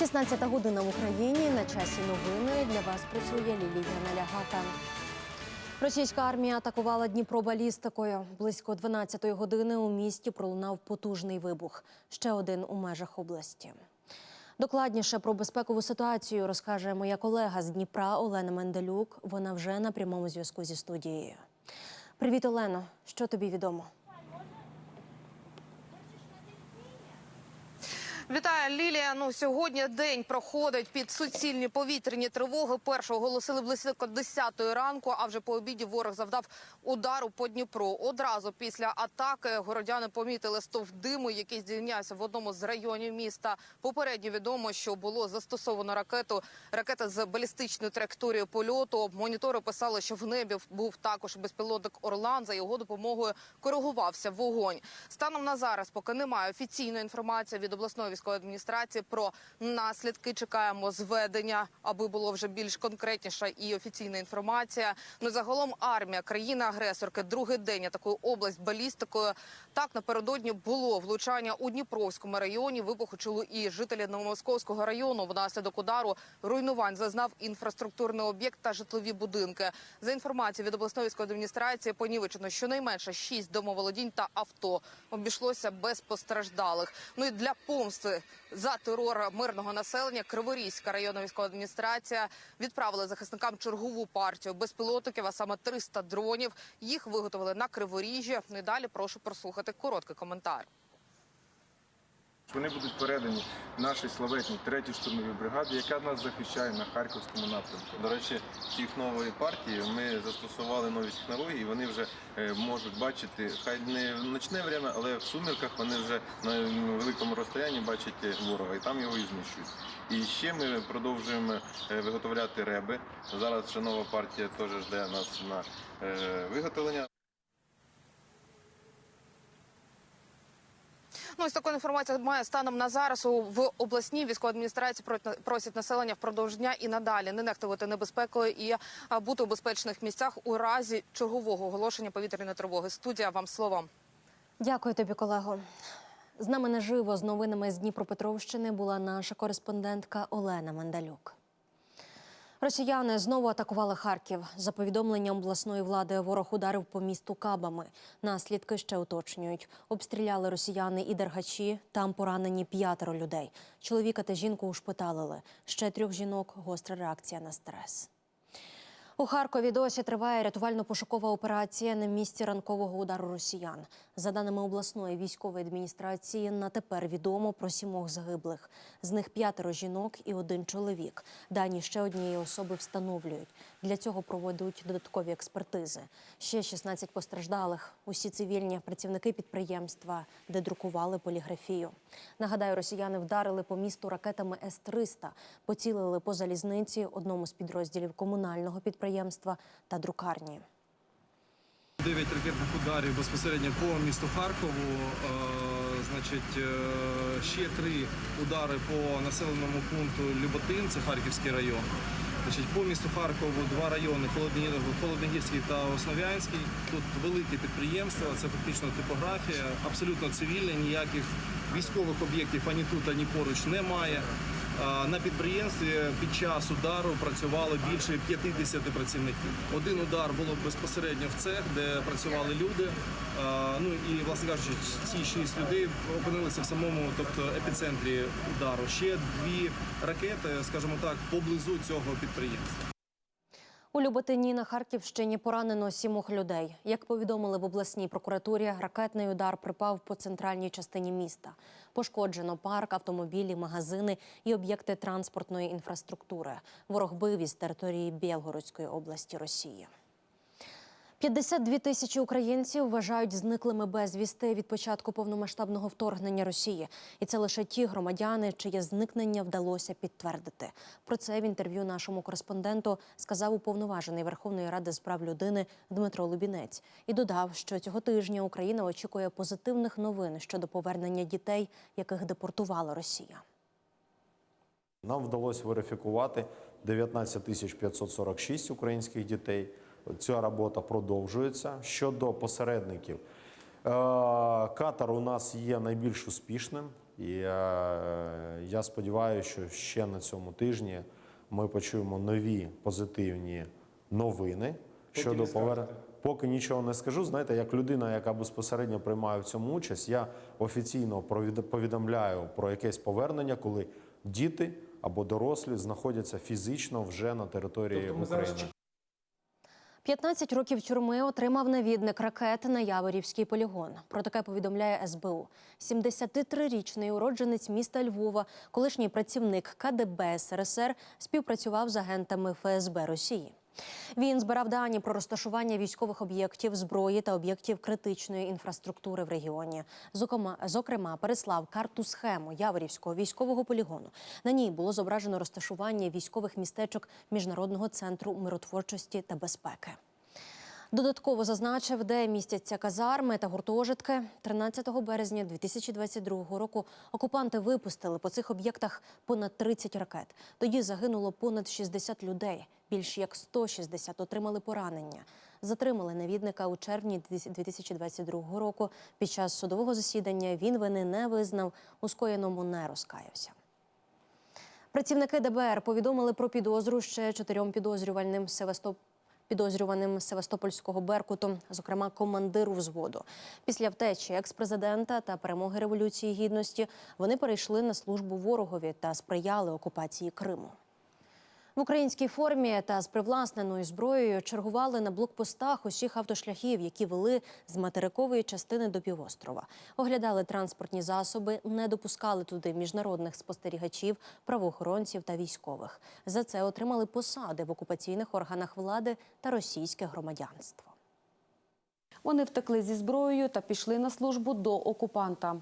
16 година в Україні. На часі новини для вас працює Лілія Налягата. Російська армія атакувала Дніпро балістикою. Близько 12-ї години у місті пролунав потужний вибух. Ще один у межах області. Докладніше про безпекову ситуацію розкаже моя колега з Дніпра Олена Менделюк. Вона вже на прямому зв'язку зі студією. Привіт, Олено. Що тобі відомо? Вітаю, Лілія. Ну сьогодні день проходить під суцільні повітряні тривоги. Першого оголосили близько 10 ранку. А вже по обіді ворог завдав удару по Дніпру. Одразу після атаки городяни помітили стовп диму, який здійнявся в одному з районів міста. Попередньо відомо, що було застосовано ракету. Ракета з балістичною траєкторією польоту. Монітори писали, що в небі був також безпілотник Орлан. За його допомогою коригувався вогонь. Станом на зараз, поки немає офіційної інформації від обласної військової адміністрації про наслідки. Чекаємо зведення, аби було вже більш конкретніша і офіційна інформація. Ну загалом армія країни-агресорки другий день атакує область балістикою. Так напередодні було влучання у Дніпровському районі. Вибуху чули і жителі Новомосковського району. Внаслідок удару руйнувань зазнав інфраструктурний об'єкт та житлові будинки. За інформацією від обласної військової адміністрації, понівечено щонайменше шість домоволодінь та авто. Обійшлося без постраждалих. Ну і для помсти за терор мирного населення Криворізька районна військова адміністрація відправила захисникам чергову партію безпілотників, а саме 300 дронів. Їх виготовили на Криворіжжі. Ну і далі прошу прослухати короткий коментар. Вони будуть передані нашій славетній третій штурмовій бригаді, яка нас захищає на харківському напрямку. До речі, їх нової партії ми застосували нові технології. і Вони вже е, можуть бачити, хай не в ночне время, але в сумірках вони вже на великому розстоянні бачать ворога і там його і знищують. І ще ми продовжуємо е, виготовляти реби. Зараз ще нова партія теж жде нас на е, виготовлення. Ну, ось таку інформацію має станом на зараз в обласній військовій адміністрації просять населення впродовж дня і надалі не нехтувати небезпекою і бути у безпечних місцях у разі чергового оголошення повітряної тривоги. Студія вам слово. Дякую тобі, колего. З нами наживо з новинами з Дніпропетровщини була наша кореспондентка Олена Мандалюк. Росіяни знову атакували Харків. За повідомленням обласної влади, ворог ударив по місту кабами. Наслідки ще уточнюють. Обстріляли росіяни і дергачі. Там поранені п'ятеро людей. Чоловіка та жінку ушпиталили. Ще трьох жінок гостра реакція на стрес. У Харкові досі триває рятувально-пошукова операція на місці ранкового удару росіян. За даними обласної військової адміністрації, на тепер відомо про сімох загиблих. З них п'ятеро жінок і один чоловік. Дані ще однієї особи встановлюють. Для цього проводять додаткові експертизи. Ще 16 постраждалих. Усі цивільні працівники підприємства, де друкували поліграфію. Нагадаю, росіяни вдарили по місту ракетами С-300, поцілили по залізниці, одному з підрозділів комунального підприємства та друкарні. Дев'ять ракетних ударів безпосередньо по місту Харкову. Е, значить, е, ще три удари по населеному пункту Люботин, це Харківський район. Значить, по місту Харкову два райони Холодногірський та Основ'янський. Тут велике підприємство, це фактично типографія, абсолютно цивільне, ніяких військових об'єктів ані тут, ані поруч немає. На підприємстві під час удару працювало більше 50 працівників. Один удар було безпосередньо в цех, де працювали люди. Ну і власне кажучи, ці шість людей опинилися в самому, тобто епіцентрі удару. Ще дві ракети, скажімо так, поблизу цього підприємства. У Люботині на Харківщині поранено сімох людей. Як повідомили в обласній прокуратурі, ракетний удар припав по центральній частині міста. Пошкоджено парк, автомобілі, магазини і об'єкти транспортної інфраструктури. Ворог бив із території Білгородської області Росії. 52 тисячі українців вважають зниклими безвісти від початку повномасштабного вторгнення Росії, і це лише ті громадяни, чиє зникнення вдалося підтвердити. Про це в інтерв'ю нашому кореспонденту сказав уповноважений Верховної Ради з прав людини Дмитро Лубінець і додав, що цього тижня Україна очікує позитивних новин щодо повернення дітей, яких депортувала Росія. Нам вдалося верифікувати 19 тисяч 546 українських дітей. Ця робота продовжується. Щодо посередників, Катар у нас є найбільш успішним, і е, я сподіваюся, що ще на цьому тижні ми почуємо нові позитивні новини щодо повернення. Поки нічого не скажу, знаєте, як людина, яка безпосередньо приймає в цьому участь, я офіційно повідомляю про якесь повернення, коли діти або дорослі знаходяться фізично вже на території України. 15 років тюрми отримав навідник ракет на Яворівський полігон. Про таке повідомляє СБУ. 73-річний уродженець міста Львова, колишній працівник КДБ СРСР, співпрацював з агентами ФСБ Росії. Він збирав дані про розташування військових об'єктів, зброї та об'єктів критичної інфраструктури в регіоні. Зокрема, зокрема, переслав карту схему Яворівського військового полігону. На ній було зображено розташування військових містечок Міжнародного центру миротворчості та безпеки. Додатково зазначив, де містяться казарми та гуртожитки. 13 березня 2022 року окупанти випустили по цих об'єктах понад 30 ракет. Тоді загинуло понад 60 людей. Більш як 160 отримали поранення. Затримали навідника у червні 2022 року. Під час судового засідання він вини не визнав, у скоєному не розкаявся. Працівники ДБР повідомили про підозру ще чотирьом підозрювальним Севастоп... підозрюваним Севастопольського Беркуту, зокрема командиру взводу. Після втечі експрезидента та перемоги революції гідності вони перейшли на службу ворогові та сприяли окупації Криму. В українській формі та з привласненою зброєю чергували на блокпостах усіх автошляхів, які вели з материкової частини до півострова. Оглядали транспортні засоби, не допускали туди міжнародних спостерігачів, правоохоронців та військових. За це отримали посади в окупаційних органах влади та російське громадянство. Вони втекли зі зброєю та пішли на службу до окупанта.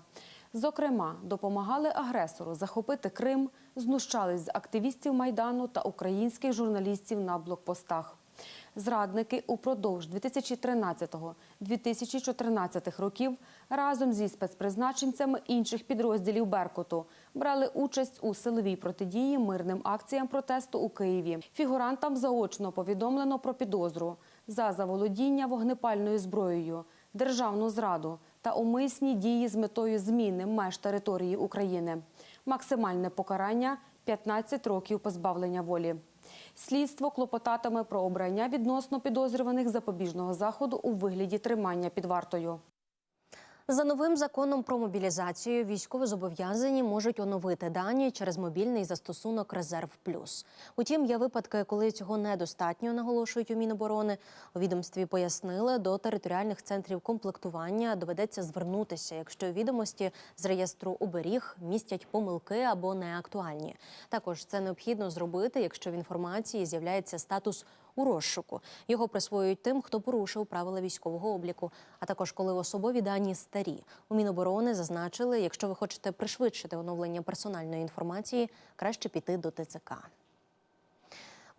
Зокрема, допомагали агресору захопити Крим, знущались з активістів Майдану та українських журналістів на блокпостах. Зрадники упродовж 2013-2014 років разом зі спецпризначенцями інших підрозділів Беркуту брали участь у силовій протидії мирним акціям протесту у Києві. Фігурантам заочно повідомлено про підозру за заволодіння вогнепальною зброєю, державну зраду та умисні дії з метою зміни меж території України. Максимальне покарання 15 років позбавлення волі. Слідство клопотатиме про обрання відносно підозрюваних запобіжного заходу у вигляді тримання під вартою. За новим законом про мобілізацію військовозобов'язані можуть оновити дані через мобільний застосунок Резерв Плюс. Утім, є випадки, коли цього недостатньо, наголошують у Міноборони. У відомстві пояснили, до територіальних центрів комплектування доведеться звернутися, якщо відомості з реєстру оберіг містять помилки або неактуальні. Також це необхідно зробити, якщо в інформації з'являється статус у розшуку. Його присвоюють тим, хто порушив правила військового обліку, а також коли особові дані старі. У Міноборони зазначили, якщо ви хочете пришвидшити оновлення персональної інформації, краще піти до ТЦК.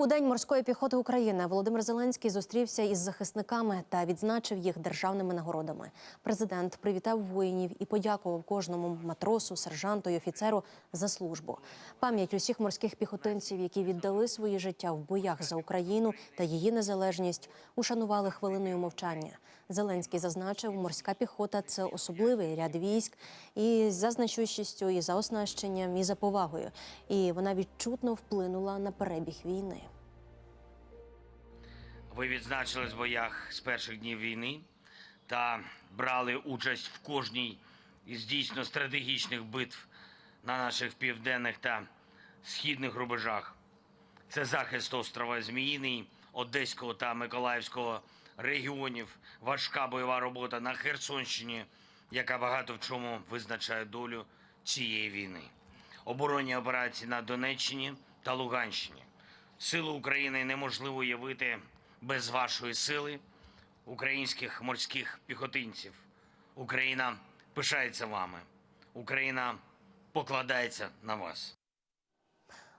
У День морської піхоти України Володимир Зеленський зустрівся із захисниками та відзначив їх державними нагородами. Президент привітав воїнів і подякував кожному матросу, сержанту і офіцеру за службу. Пам'ять усіх морських піхотинців, які віддали свої життя в боях за Україну та її незалежність, ушанували хвилиною мовчання. Зеленський зазначив, морська піхота це особливий ряд військ і за значущістю, і за оснащенням, і за повагою. І вона відчутно вплинула на перебіг війни. Ви відзначились в боях з перших днів війни та брали участь в кожній із дійсно стратегічних битв на наших південних та східних рубежах. Це захист острова Зміїний, Одеського та Миколаївського регіонів, важка бойова робота на Херсонщині, яка багато в чому визначає долю цієї війни. Оборонні операції на Донеччині та Луганщині. Силу України неможливо уявити без вашої сили, українських морських піхотинців. Україна пишається вами. Україна покладається на вас.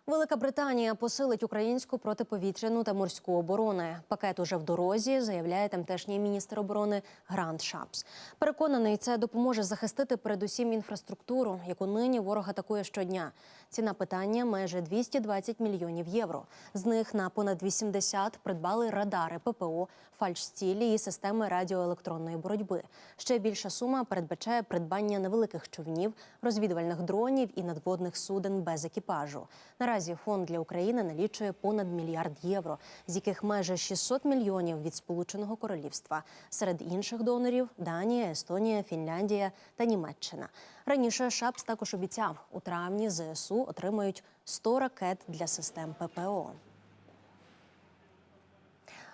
Велика Британія посилить українську протиповітряну та морську оборони. Пакет уже в дорозі, заявляє тамтешній міністр оборони Грант Шапс. Переконаний, це допоможе захистити передусім інфраструктуру, яку нині ворог атакує щодня. Ціна питання майже 220 мільйонів євро. З них на понад 80 придбали радари ППО, фальшстілі і системи радіоелектронної боротьби. Ще більша сума передбачає придбання невеликих човнів, розвідувальних дронів і надводних суден без екіпажу. Наразі фонд для України налічує понад мільярд євро, з яких майже 600 мільйонів від Сполученого Королівства. Серед інших донорів Данія, Естонія, Фінляндія та Німеччина. Раніше Шапс також обіцяв, у травні ЗСУ отримають 100 ракет для систем ППО.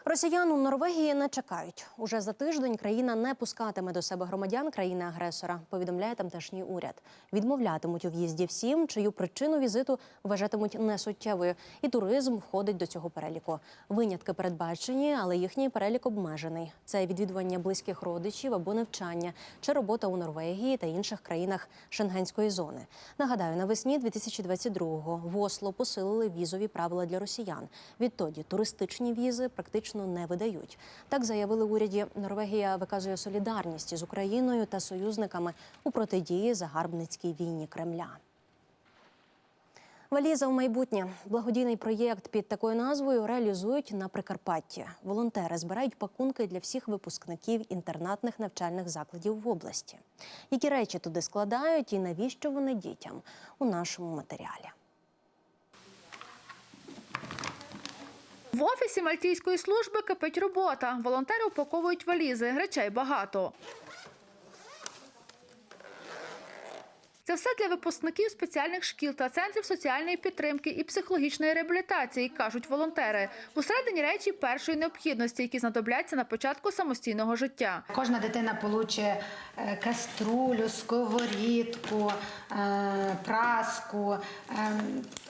Росіян у Норвегії не чекають. Уже за тиждень країна не пускатиме до себе громадян країни-агресора, повідомляє тамтешній уряд. Відмовлятимуть у в'їзді всім, чию причину візиту вважатимуть несуттєвою. І туризм входить до цього переліку. Винятки передбачені, але їхній перелік обмежений. Це відвідування близьких родичів або навчання чи робота у Норвегії та інших країнах Шенгенської зони. Нагадаю, навесні 2022-го в Осло посилили візові правила для росіян. Відтоді туристичні візи практично не видають. Так заявили в уряді. Норвегія виказує солідарність з Україною та союзниками у протидії загарбницькій війні Кремля. Валіза в майбутнє благодійний проєкт під такою назвою реалізують на Прикарпатті. Волонтери збирають пакунки для всіх випускників інтернатних навчальних закладів в області. Які речі туди складають і навіщо вони дітям у нашому матеріалі? В офісі Мальтійської служби кипить робота. Волонтери упаковують валізи, речей багато. Це все для випускників спеціальних шкіл та центрів соціальної підтримки і психологічної реабілітації, кажуть волонтери. Усередині речі першої необхідності, які знадобляться на початку самостійного життя. Кожна дитина получить е, каструлю, сковорідку, е, праску, е,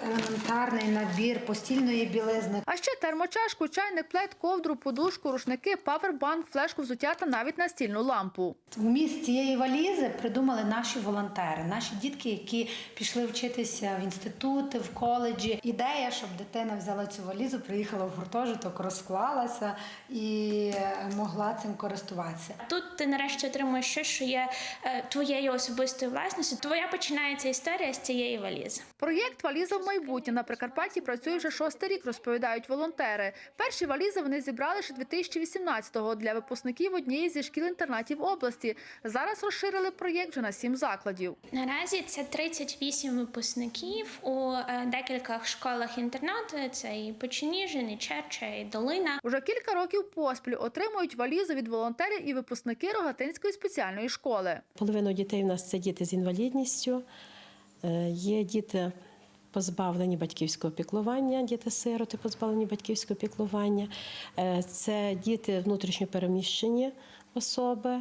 елементарний набір постільної білизни. А ще термочашку, чайник, плед, ковдру, подушку, рушники, павербанк, флешку взуття та навіть настільну лампу. Вміст цієї валізи придумали наші волонтери, наші дітки, які пішли вчитися в інститути, в коледжі. Ідея, щоб дитина взяла цю валізу, приїхала в гуртожиток, розклалася і е, могла цим користуватися. Тут ти нарешті отримуєш щось, що є е, твоєю особистою власністю. Твоя починається історія з цієї валізи. Проєкт Валіза в майбутнє на Прикарпатті працює вже шостий рік, розповідають волонтери. Перші валізи вони зібрали ще 2018-го для випускників однієї зі шкіл-інтернатів області. Зараз розширили проєкт вже на сім закладів. Наразі це 38 випускників у е, декількох школах інтернату. Це і Печеніжин, і Черча, і Долина. Уже кілька років поспіль отримують валізи від волонтерів і випускники Рогатинської спеціальної школи. Половина дітей у нас це діти з інвалідністю. Е, Є діти позбавлені батьківського піклування, діти-сироти позбавлені батьківського піклування. Е, Це діти внутрішньо переміщені особи,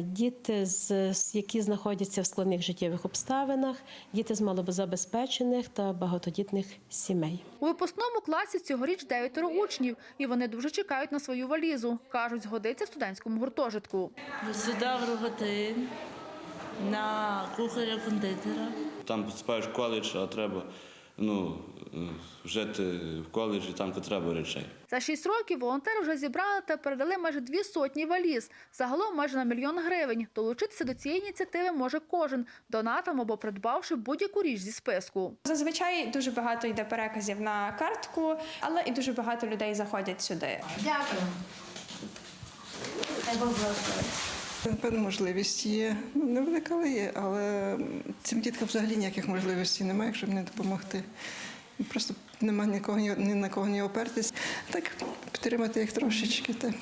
діти, з, з- які знаходяться в складних життєвих обставинах, діти з малозабезпечених та багатодітних сімей. У випускному класі цьогоріч дев'ятеро учнів, і вони дуже чекають на свою валізу. кажуть, згодиться в студентському гуртожитку. Сюди в Рогатин, на кухаря-кондитера. Там поступаєш в коледж, а треба ну, е, жити в коледжі, там де треба речей. За шість років волонтери вже зібрали та передали майже дві сотні валіз. Загалом майже на мільйон гривень. Долучитися до цієї ініціативи може кожен, донатом або придбавши будь-яку річ зі списку. Зазвичай дуже багато йде переказів на картку, але і дуже багато людей заходять сюди. Дякую. Певна можливість є. Ну, невелика але є, але цим діткам взагалі ніяких можливостей немає, якщо не допомогти. Просто немає нікого ні на кого ні опертись. Так підтримати їх трошечки, та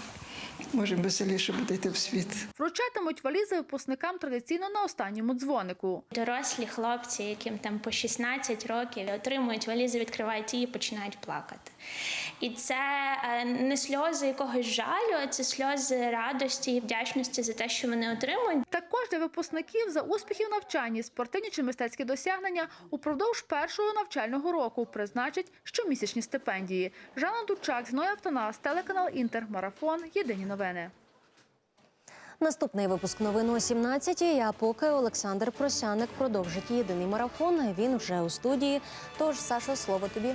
може веселіше буде йти в світ. Вручатимуть валізи випускникам традиційно на останньому дзвонику. Дорослі хлопці, яким там по 16 років, отримують валізи, відкривають її і починають плакати. І це е, не сльози якогось жалю, а це сльози радості і вдячності за те, що вони отримують. Також для випускників за успіхи в навчанні, спортивні чи мистецькі досягнення упродовж першого навчального року призначать щомісячні стипендії. Жанна Дучак, Зноя Автонас, телеканал Інтер, Марафон. Єдині новини. Наступний випуск новин о 17 А поки Олександр Просяник продовжить єдиний марафон. Він вже у студії. Тож, Сашо, слово тобі.